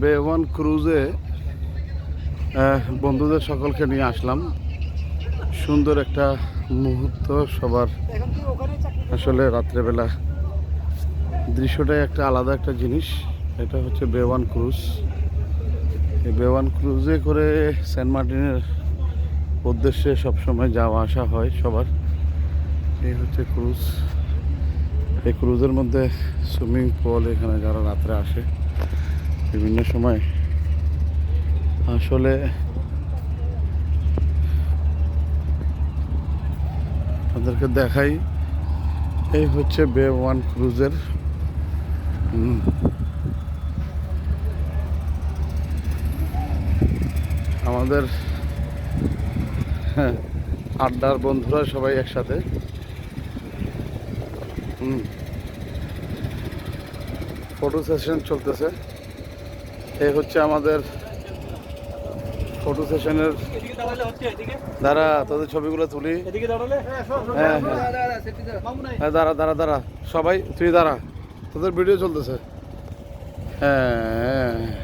বে ওয়ান ক্রুজে বন্ধুদের সকলকে নিয়ে আসলাম। সুন্দর একটা মুহূর্ত সবার। আসলে রাত্রেবেলা দৃশ্যটাই একটা আলাদা একটা জিনিস। এটা হচ্ছে বে ওয়ান ক্রুজ। এই বে ওয়ান ক্রুজে করে সেন্ট মার্টিনের উদ্দেশ্যে সবসময় যাওয়া আসা হয় সবার। এই হচ্ছে ক্রুজ। এই ক্রুজের মধ্যে সুইমিং পুল এখানে যারা রাত্রে আসে। বিভিন্ন সময় আসলে আপনাদেরকে দেখাই। এই হচ্ছে বে ওয়ান ক্রুজের আমাদের হ্যাঁ, আড্ডার বন্ধুরা সবাই একসাথে। ফটো সেশন চলতেছে। এই হচ্ছে আমাদের ফটো সেশনের দ্বারা তোদের ছবিগুলো তুলি। হ্যাঁ হ্যাঁ। হ্যাঁ দাঁড়া দাঁড়া দাঁড়া। সবাই, তুই দাঁড়া। তোদের ভিডিও চলতেছে। হ্যাঁ হ্যাঁ।